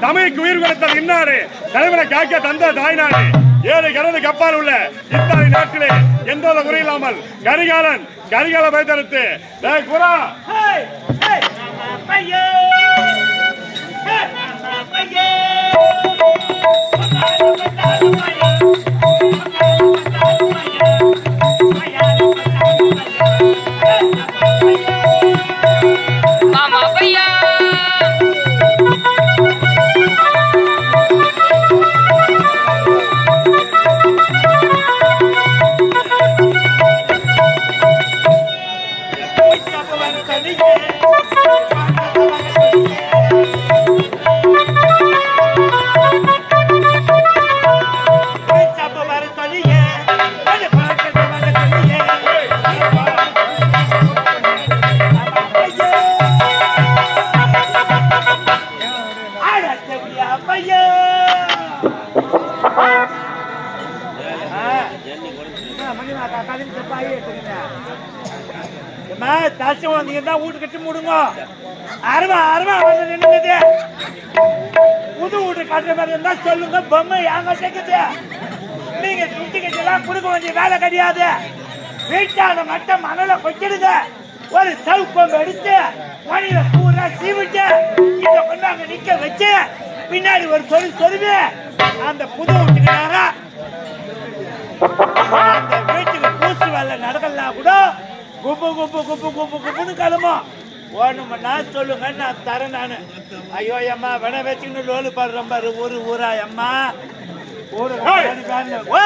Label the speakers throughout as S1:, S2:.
S1: தமிழுக்கு உயிர் கொடுத்தது இன்னாரு? தலைவனை காக்க தந்த தாய்நாடு. ஏழு கடந்து கப்பால் உள்ள இத்தாலி நாட்டிலே எந்த ஒரு குறையில்லாமல் கரிகாலன் கரிகால வைத்தெடுத்து குரா!
S2: Ini mata tadi bisa pahit
S3: தாசியம் வந்தீங்க தான் வீட்டு கட்டி முடுங்க. அருவா அருவா வந்து நின்னுது புது வீட்டு காட்டுற மாதிரி இருந்தா சொல்லுங்க பொம்மை ஏங்க சேர்க்குது நீங்க கட்டி எல்லாம் கொடுக்க வேண்டிய வேலை கிடையாது. வீட்டான மட்டும் மணல கொச்சிடுங்க ஒரு சவுக்கம் எடுத்து மணியில பூரா சீவிட்டு இத கொண்டு அங்க நிக்க வச்சு பின்னாடி ஒரு சொல் சொருவி அந்த புது வீட்டுக்கு அந்த வீட்டுக்கு பூசு வேலை நடக்கலாம் கூட குப்பு குப்பு குப்பு குப்பு குப்புன்னு கிளம்பும் ஓடணும்னா சொல்லுங்க நான் தரேன் நானு. ஐயோ அம்மா வென வச்சுக்கிட்டு லோலு பாடுறேன் பாரு ஊரு ஊரா அம்மா. ஊருக்கு முன்னாடி வேன்ல ஓ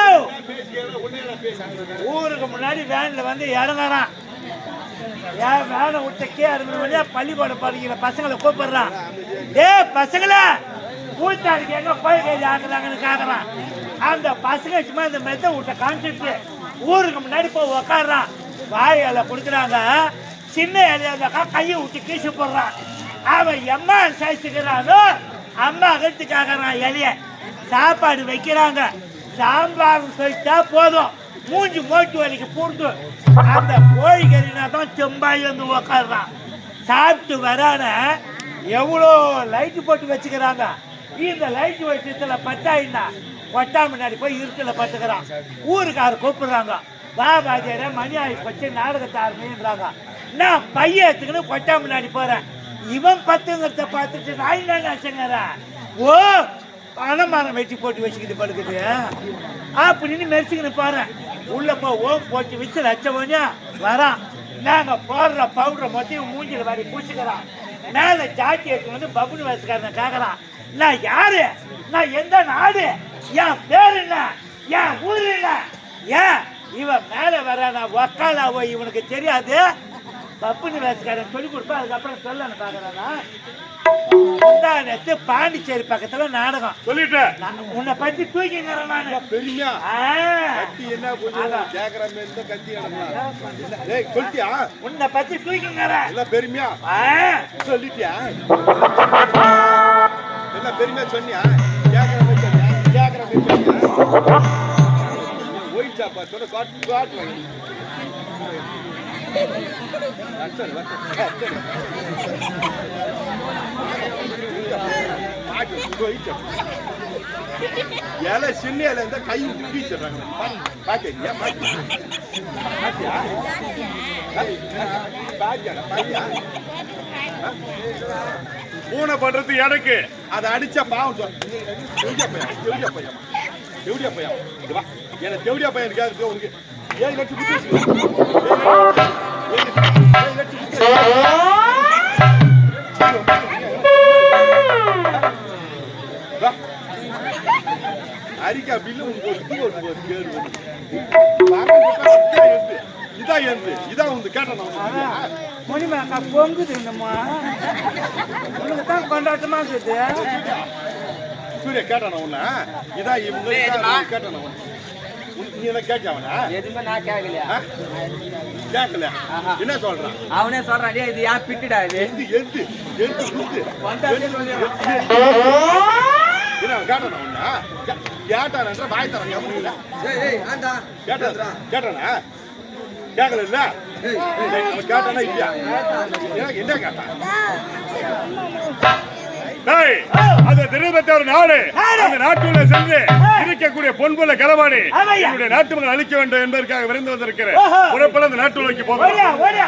S3: ஊருக்கு முன்னாடி வேன்ல வந்து இறங்குறான். ஏன் வேனை விட்டு கே இறங்கணும் பள்ளிக்கூடம் படிக்கிற பசங்களை கூப்பிடுறான். டேய் பசங்களா பூத்தாடிக்கு எங்க போய் கைது ஆக்குறாங்கன்னு கேக்குறான் அந்த பசங்க சும்மா இந்த மெத்த விட்ட காமிச்சிட்டு ஊருக்கு முன்னாடி போய் உக்காடுறான் வாய் இலை கொடுக்குறாங்க. சின்ன இலையா இருந்தாக்கா கையை விட்டு கீசு போடுறான். அவன் எம்மா சைஸுக்கிறானோ அம்மா அகத்து இலைய சாப்பாடு வைக்கிறாங்க. சாம்பார் சொல்லிட்டா போதும். மூஞ்சி மோட்டு வலிக்கு பூண்டு. அந்த கோழி கறினா தான் செம்பாய் வந்து உக்காடுறான் சாப்பிட்டு வரான எவ்வளோ லைட்டு போட்டு வச்சுக்கிறாங்க. இந்த லைட் வச்சதுல பத்தாயின்னா கொட்டா முன்னாடி போய் இருட்டில் பத்துக்கிறான் ஊருக்காரர் கூப்பிடுறாங்க. வா பாஜியார மணி ஆகி போச்சு நாடகத்தை ஆரம்பின்றாங்க நான் பையன் எடுத்துக்கின்னு கொட்டா முன்னாடி போறேன். இவன் பத்துங்கிறத பார்த்துட்டு நான் என்ன நினைச்சேங்கிறேன் ஓ பணமரம் வெட்டி போட்டு வச்சுக்கிட்டு படுக்குது. அப்படின்னு மெரிச்சுக்கின்னு பாரு. உள்ள போ ஓம் போட்டு வச்சு லட்சம் வரான். நாங்க போடுற பவுடரை மொத்தையும் மூஞ்சில் வாரி பூச்சிக்கிறான் மேல ஜாக்கி எடுத்து வந்து பபுனு வயசுக்காரன் கேட்குறான் நான் யாரு? நான் எந்த நாடு? என் பேர் என்ன? என் ஊர் என்ன? ஏன் இவன் மேல வரானா ஒக்காலாவோ இவனுக்கு தெரியாது. பப்புனு வயசுக்காரன் சொல்லி கொடுப்பா அதுக்கப்புறம் சொல்லணும் பாக்குறானா முந்தானத்து பாண்டிச்சேரி பக்கத்துல நாடகம்.
S1: சொல்லிட்டேன்.
S3: உன்னை பத்தி தூக்கிங்கிறேன்
S4: பெருமையா. கத்தி என்ன கேக்குற மாதிரி கத்தி ஏய் சொல்லிட்டியா?
S3: உன்னை பத்தி தூக்கிங்கிறேன்
S4: எல்லாம் பெருமையா. சொல்லிட்டியா? எல்லாம் பெருமையா சொன்னியா? கேக்குற மாதிரி கேக்குற மாதிரி சொன்னியா ஒயிட் காட்டு காட்டு. இலை சின்ன இலை இருந்தா கை விட்டு
S1: பூனை பண்றது எனக்கு.
S4: அதை அடிச்சா பாவம் சொல் தேவடியா பையன். இங்க வா. என்ன தேவடியா பையன் இருக்காது உனக்கு. ஏழு லட்சம் ஏழு லட்சம் அரிக்கா பில்லு உனக்கு ஒரு ஒரு கேடு இதான் இதான் வந்து கேட்டேன்
S3: மணிமாக்கா பொங்குது என்னம்மா? உனக்கு தான் கொண்டாட்டமா இருக்குது.
S4: சூர்யா கேட்டான உன்ன? இதான் இவங்க கேட்டான நீ என்ன கேட்க அவனா
S2: எதுவுமே நான் கேட்கலையா?
S4: கேட்கல. என்ன சொல்றான்
S2: அவனே சொல்றான் இது யார் பிட்டுடா இது?
S4: எந்து
S2: வந்தாச்சு சொல்லிடுறான்.
S4: என்ன கேட்டான உன்ன? கேட்டான வாய் தரேன் கவனிக்கல. கேட்டானா? கேட்டானா கேட்கல இல்ல கேட்டானா இல்லையா? என்ன கேட்டான்
S1: டேய், அது திரும்பத்த ஒரு நாடு. அந்த நாட்டுல சென்று இருக்கக்கூடிய பொன்புல
S3: ஆமாய்யா.
S1: என்னுடைய நாட்டு அழிக்க வேண்டும் என்பதற்காக விரைந்து வந்திருக்கிறேன். புறப்பட அந்த நாட்டு நோக்கி
S3: ஓடியா